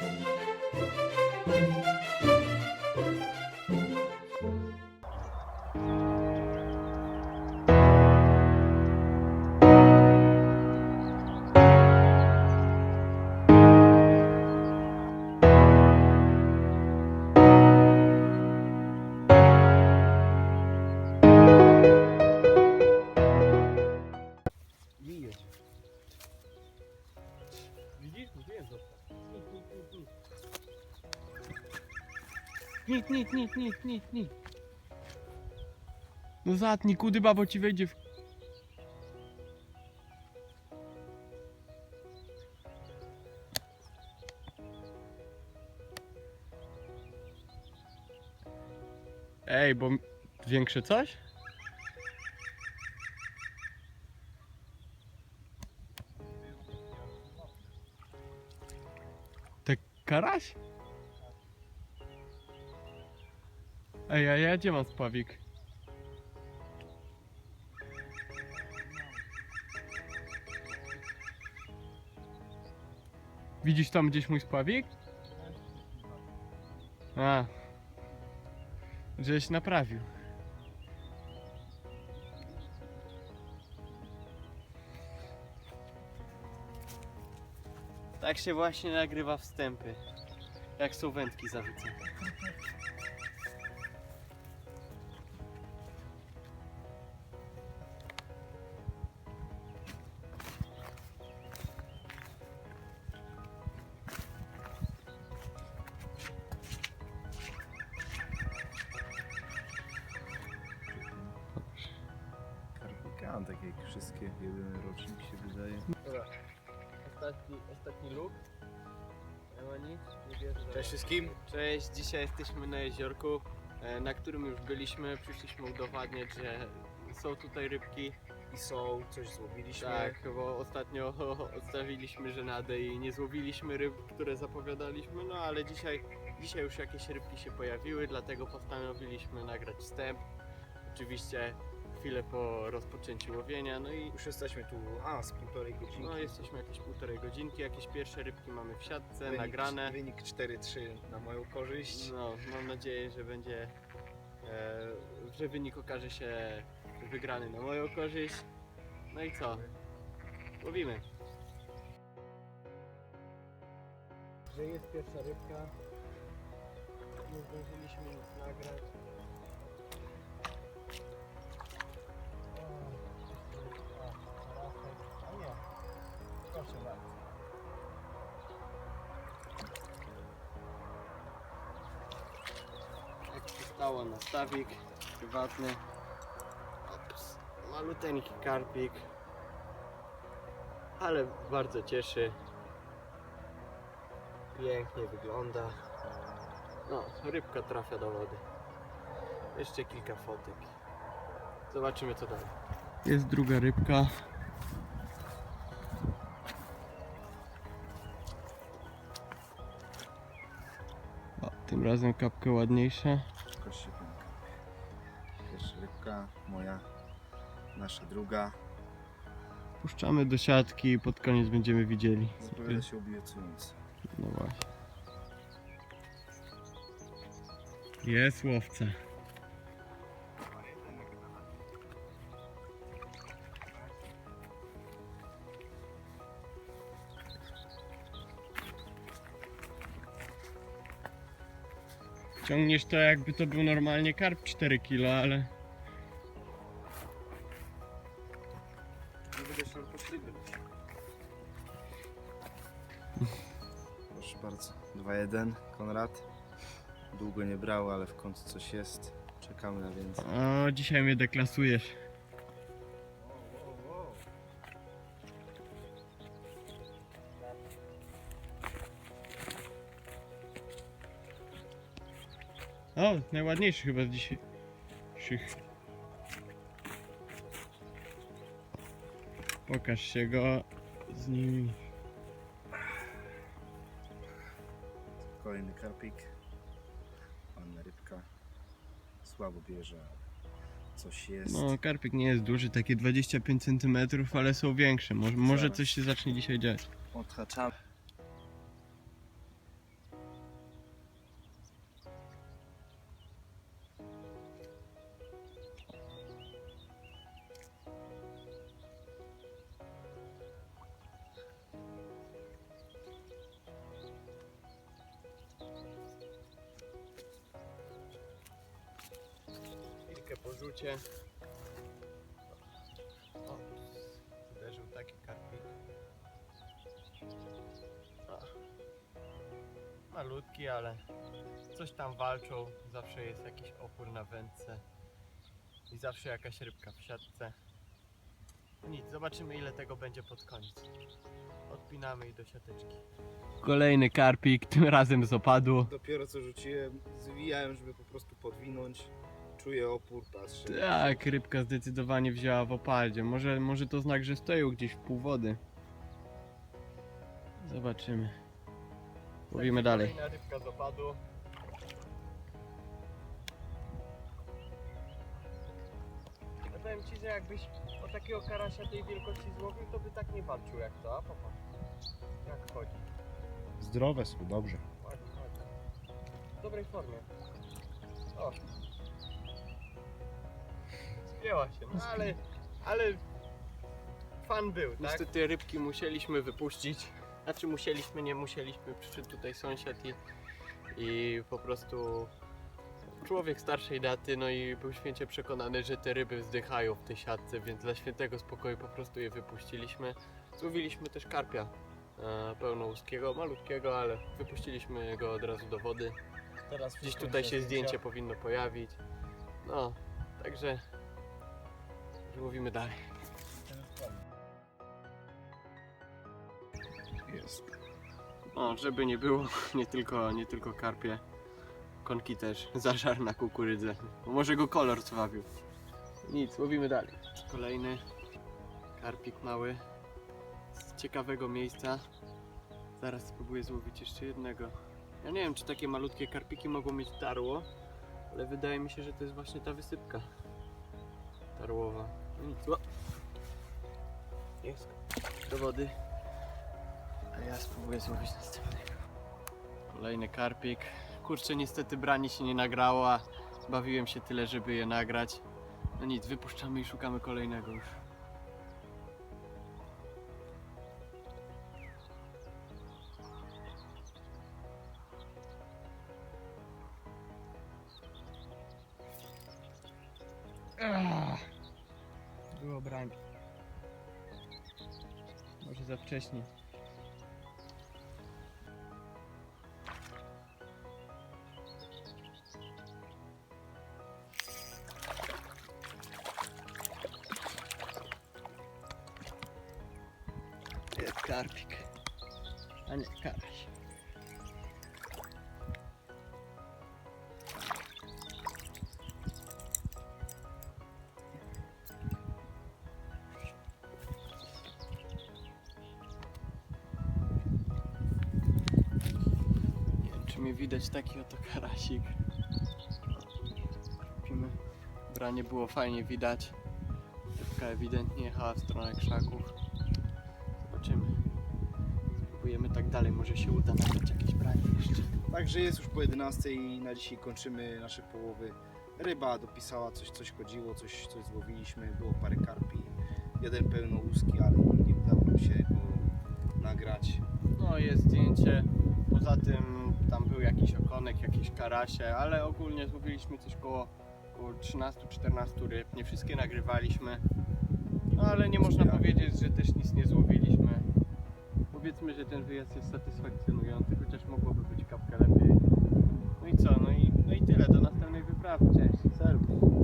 Widzisz? Nic, nic, nic, nic, nic. No zatnij, kudy babo ci wejdzie w... Ej, bo większe coś? Te karaś? Ej, a ja gdzie mam spławik? Widzisz tam gdzieś mój spławik? A. Żeś naprawił. Tak się właśnie nagrywa wstępy. Jak są wędki zarzucone. Tak jak wszystkie, jeden rocznik się wydaje. Dobra. Ostatni, ostatni luk. Nie ma nic, nie bierze. Cześć wszystkim. Cześć, dzisiaj jesteśmy na jeziorku, e, na którym już byliśmy. Przyszliśmy udowadniać, że są tutaj rybki. I są, coś złobiliśmy. Tak, bo ostatnio odstawiliśmy żenadę i nie złowiliśmy ryb, które zapowiadaliśmy, no ale dzisiaj, dzisiaj już jakieś rybki się pojawiły, dlatego postanowiliśmy nagrać wstęp. Oczywiście chwilę po rozpoczęciu łowienia, no i Już jesteśmy tu, a z półtorej godziny. no, jesteśmy jakieś półtorej godzinki, jakieś pierwsze rybki mamy w siatce, nagrane. Wynik 4-3 na moją korzyść. No, mam nadzieję, że będzie, e, że wynik okaże się wygrany na moją korzyść. No i co? Łowimy. Że jest pierwsza rybka. Nie zdążyliśmy nic nagrać. Przystało na stawik prywatny. Ops, maluteńki karpik. Ale bardzo cieszy. Pięknie wygląda. No, rybka trafia do wody. Jeszcze kilka fotek. Zobaczymy co dalej. Jest druga rybka. O, tym razem kapkę ładniejsza. Kości piękna. Pierwsza rybka, moja, nasza druga. Puszczamy do siatki i pod koniec będziemy widzieli. Zapowiada się obiecująco. No właśnie. Jest łowca. Ciągniesz to jakby to był normalnie karp 4 kg, ale... Proszę bardzo. 2-1, Konrad. Długo nie brał, ale w końcu coś jest. Czekamy na więcej. O, dzisiaj mnie deklasujesz. O, najładniejszy chyba z dzisiejszych. Pokaż się go z nimi. Kolejny karpik. Ładna rybka. Słabo bierze, ale coś jest. No, karpik nie jest duży, takie 25 cm, ale są większe. Może, może coś się zacznie dzisiaj dziać. Odhaczamy. Po rzucie. O, uderzył taki karpik. Malutki, ale coś tam walczą. Zawsze jest jakiś opór na wędce. I zawsze jakaś rybka w siatce. Nic, zobaczymy ile tego będzie pod koniec. Odpinamy i do siateczki. Kolejny karpik, tym razem z opadu. Dopiero co rzuciłem, zwijałem, żeby po prostu podwinąć. Czuję opór, patrzę. Tak, rybka zdecydowanie wzięła w opadzie. Może, może to znak, że stoją gdzieś w pół wody. Zobaczymy. Mówimy dalej. Kolejna rybka z opadu. Ja powiem ci, że jakbyś o takiego karasia tej wielkości złowił, to by tak nie walczył jak to, a popatrz. Jak chodzi. Zdrowe są, dobrze. Ładnie, ładnie. W dobrej formie. O. Spięła się, no ale, ale fan był, tak? Niestety rybki musieliśmy wypuścić. Znaczy musieliśmy, nie musieliśmy. Przyszedł tutaj sąsiad i, i po prostu człowiek starszej daty, no i był święcie przekonany, że te ryby zdychają w tej siatce, więc dla świętego spokoju po prostu je wypuściliśmy. Złowiliśmy też karpia e, pełnołuskiego, malutkiego, ale wypuściliśmy go od razu do wody. Teraz Gdzieś tutaj się zdjęcie powinno pojawić. No, także że mówimy dalej. Jest. No, żeby nie było, nie tylko, nie tylko karpie, konki też, zażar na kukurydzę. Może go kolor zwabił. Nic, łowimy dalej. Kolejny karpik mały z ciekawego miejsca. Zaraz spróbuję złowić jeszcze jednego. Ja nie wiem, czy takie malutkie karpiki mogą mieć tarło, ale wydaje mi się, że to jest właśnie ta wysypka tarłowa. No Nic. Jest do wody. A ja spróbuję złowić następnego. Kolejny karpik. Kurczę, niestety brani się nie nagrało, a bawiłem się tyle, żeby je nagrać. No nic, wypuszczamy i szukamy kolejnego już. Za wcześnie. Mnie widać taki oto karasik. Kupimy. Branie było fajnie widać. Rybka ewidentnie jechała w stronę krzaków. Zobaczymy. Spróbujemy tak dalej, może się uda nagrać jakieś branie jeszcze. Także jest już po 11 i na dzisiaj kończymy nasze połowy. Ryba dopisała coś, coś chodziło, coś, coś złowiliśmy, było parę karpi. Jeden pełnołuski, ale nie udało nam się go nagrać. No jest zdjęcie. Poza tym tam był jakiś okonek, jakieś karasie, ale ogólnie złowiliśmy coś koło, koło 13-14 ryb. Nie wszystkie nagrywaliśmy, no ale nie można powiedzieć, że też nic nie złowiliśmy. Powiedzmy, że ten wyjazd jest satysfakcjonujący, chociaż mogłoby być kapka lepiej. No i co? No i, no i tyle. Do następnej wyprawy. Cześć. Serwis.